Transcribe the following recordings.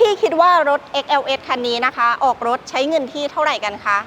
พี่ๆคิดว่ารถ XLS คันนี้นะคะ ออกรถใช้เงินที่เท่าไหร่กันคะ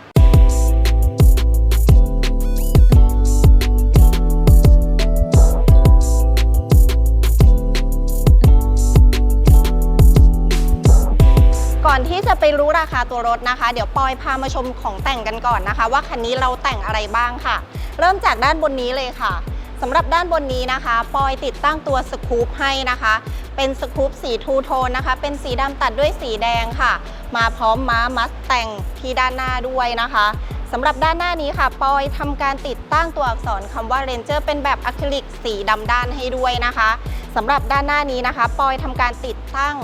ก่อนที่จะไปรู้ราคาตัวรถนะคะ เดี๋ยวปอยพามาชมของแต่งกันก่อนนะคะ ว่าคันนี้เราแต่งอะไรบ้างค่ะ เริ่มจากด้านบนนี้เลยค่ะสำหรับด้านบนนี้นะคะ ปอยติดตั้งตัวสกู๊ปให้นะคะ เป็นสกู๊ปสีทูโทนนะคะ เป็นสีดำตัดด้วยสีแดงค่ะ มาพร้อมม้ามัสแต่งที่ด้านหน้าด้วยนะคะสำหรับด้านหน้านี้ค่ะ ปอยทำการติดตั้งตัวอักษรคำว่า Ranger เป็นแบบอะคริลิกสีดำด้านให้ด้วยนะคะสำหรับด้านหน้านี้นะคะ ปอยทำการติดตั้ง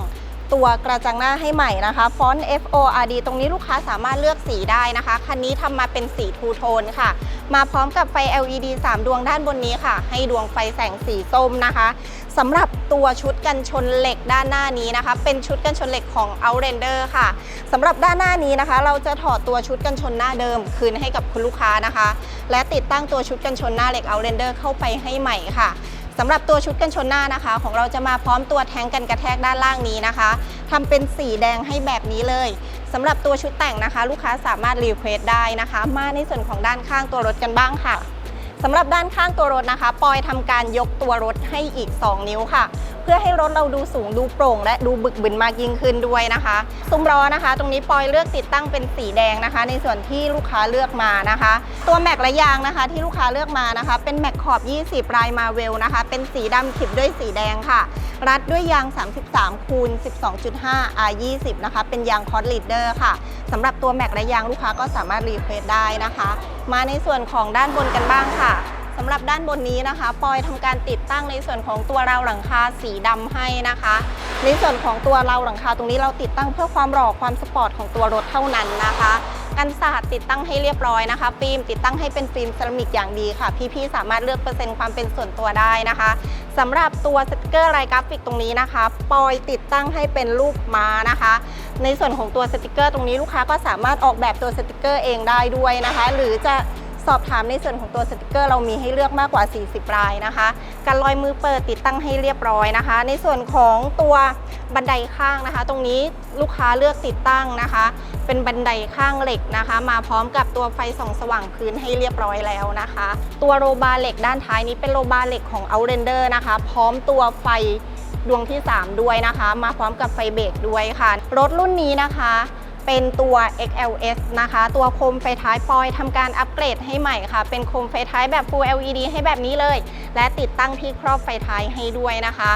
ตัวกระจังหน้าให้ใหม่นะคะฟอนต์ F O R D ตรงนี้ลูกค้าสามารถเลือกสีได้นะคะ คันนี้ทำมาเป็นสีทูโทนค่ะ มาพร้อมกับไฟ LED 3 ดวงด้านบนนี้ค่ะ ให้ดวงไฟแสงสีส้มนะคะสำหรับตัวชุดกันชนเหล็กด้านหน้านี้นะคะ เป็นชุดกันชนเหล็กของ Outlander ค่ะสำหรับด้านหน้านี้นะคะ เราจะถอดตัวชุดกันชนหน้าเดิมคืนให้กับคุณลูกค้านะคะ และติดตั้งตัวชุดกันชนหน้าเหล็ก Outlander เข้าไปให้ใหม่ค่ะ สำหรับตัวชุดกันชนหน้านะคะ ของเราจะมาพร้อมตัวแทงกันกระแทกด้านล่างนี้นะคะทำเป็นสีแดงให้แบบนี้เลยสำหรับตัวชุดแต่งนะคะ ลูกค้าสามารถรีเควสได้นะคะ มาในส่วนของด้านข้างตัวรถกันบ้างค่ะสำหรับด้านข้างตัวรถนะคะ ปอยทำการยกตัวรถให้อีก 2 นิ้วค่ะ เพื่อให้รถเราดูสูงดูโปร่ง และดูบึกบึนมากยิ่งขึ้นด้วยนะคะซุ้มล้อนะคะ ตรงนี้ปอยเลือกติดตั้งเป็นสีแดงนะคะ ในส่วนที่ลูกค้าเลือกมานะคะ ตัวแม็กและยางนะคะ ที่ลูกค้าเลือกมานะคะ เป็นแม็กขอบ 20รายมาเวลนะคะ เป็นสีดำขีดด้วยสีแดงค่ะ รัดด้วยยาง 33คูณ12.5 R20 นะคะ เป็นยางคอร์ดลีดเดอร์ค่ะสำหรับตัวแม็กและยางลูกค้าก็สามารถรีเควสได้นะคะ มาในส่วนของด้านบนกันบ้างค่ะำหรับด้านบนนี้นะคะ ปอยทำการติดตั้งในส่วนของตัวราวหลังคาสีดำให้นะคะ ในส่วนของตัวราวหลังคาตรงนี้เราติดตั้งเพื่อความหล่อความสปอร์ตของตัวรถเท่านั้นนะคะกันสาดติดตั้งให้เรียบร้อยนะคะ ฟิล์มติดตั้งให้เป็นฟิล์มเซรามิกอย่างดีค่ะ พี่ๆสามารถเลือกเปอร์เซ็นต์ความเป็นส่วนตัวได้นะคะสำหรับตัวสติกเกอร์ลายกราฟิกตรงนี้นะคะ ปอยติดตั้งให้เป็นรูปม้านะคะ ในส่วนของตัวสติกเกอร์ตรงนี้ลูกค้าก็สามารถออกแบบตัวสติกเกอร์เองได้ด้วยนะคะ หรือจะ สอบถามในส่วนของตัวสติกเกอร์เรามีให้เลือกมากกว่า 40รายนะคะการลอยมือเปิดติดตั้งให้เรียบร้อยนะคะ ในส่วนของตัวบันไดข้างนะคะ ตรงนี้ลูกค้าเลือกติดตั้งนะคะ เป็นบันไดข้างเหล็กนะคะ มาพร้อมกับตัวไฟส่องสว่างพื้นให้เรียบร้อยแล้วนะคะ ตัวโรบาร์เหล็กด้านท้ายนี้เป็นโรบาร์เหล็กของ Outlander นะคะ พร้อมตัวไฟดวงที่ 3 ด้วยนะคะ มาพร้อมกับไฟเบรกด้วยค่ะ รถรุ่นนี้นะคะ เป็นตัว XLS นะคะ ตัวโคมไฟท้ายปอยทำการอัปเกรดให้ใหม่ค่ะ เป็นโคมไฟท้ายแบบ Full LED ให้แบบนี้เลย และติดตั้งที่ครอบไฟท้ายให้ด้วยนะคะ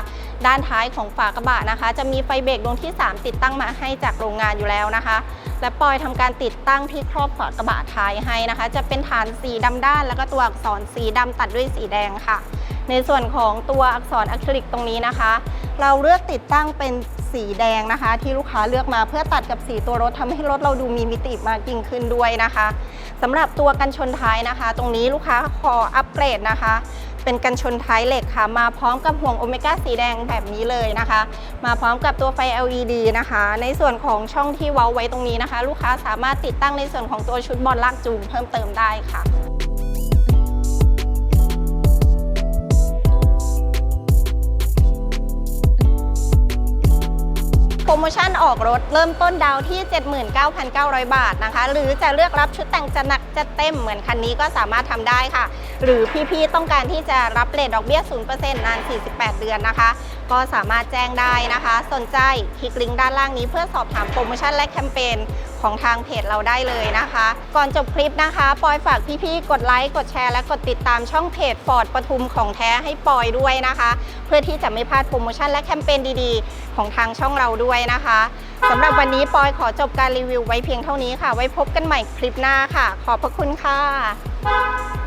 ด้านท้ายของฝากระบะนะคะ จะมีไฟเบรกดวงที่ 3 ติดตั้งมาให้จากโรงงานอยู่แล้วนะคะ และปอยทำการติดตั้งที่ครอบฝากระบะท้ายให้นะคะ จะเป็นฐานสีดำด้าน แล้วก็ตัวอักษรสีดำตัดด้วยสีแดงค่ะ ในส่วนของตัวอักษรอะคริลิกตรงนี้นะคะ เราเลือกติดตั้งเป็นสีแดงนะคะ ที่ลูกค้าเลือกมาเพื่อตัดกับสีตัวรถทำให้รถเราดูมีมิติมากยิ่งขึ้นด้วยนะคะสำหรับตัวกันชนท้ายนะคะ ตรงนี้ลูกค้าขออัปเกรดนะคะ เป็นกันชนท้ายเหล็กค่ะ มาพร้อมกับห่วงโอเมก้าสีแดงแบบนี้เลยนะคะ มาพร้อมกับตัวไฟ LED นะคะ ในส่วนของช่องที่เว้าไว้ตรงนี้นะคะ ลูกค้าสามารถติดตั้งในส่วนของตัวชุดบอลลากจูงเพิ่มเติมได้ค่ะ โปรโมชั่นออกรถเริ่มต้นดาวที่ 79,900 บาทนะคะ หรือจะเลือกรับชุดแต่งจะหนักจะเต็มเหมือนคันนี้ก็สามารถทำได้ค่ะ หรือพี่ๆต้องการที่จะรับเลทดอกเบี้ย 0%นาน 48 เดือนนะคะก็สามารถแจ้งได้นะคะ สนใจคลิกลิงก์ด้านล่างนี้เพื่อสอบถามโปรโมชั่นและแคมเปญของทางเพจเราได้เลยนะคะ ก่อนจบคลิปนะคะปอยฝากพี่ๆกดไลค์กดแชร์และกดติดตามช่องเพจฟอร์ดปทุมของแท้ให้ปอยด้วยนะคะ เพื่อที่จะไม่พลาดโปรโมชั่นและแคมเปญดีๆ ของทางช่องเราด้วยนะคะสำหรับวันนี้ปอยขอจบการรีวิวไว้เพียงเท่านี้ค่ะ ไว้พบกันใหม่คลิปหน้าค่ะ ขอบพระคุณค่ะ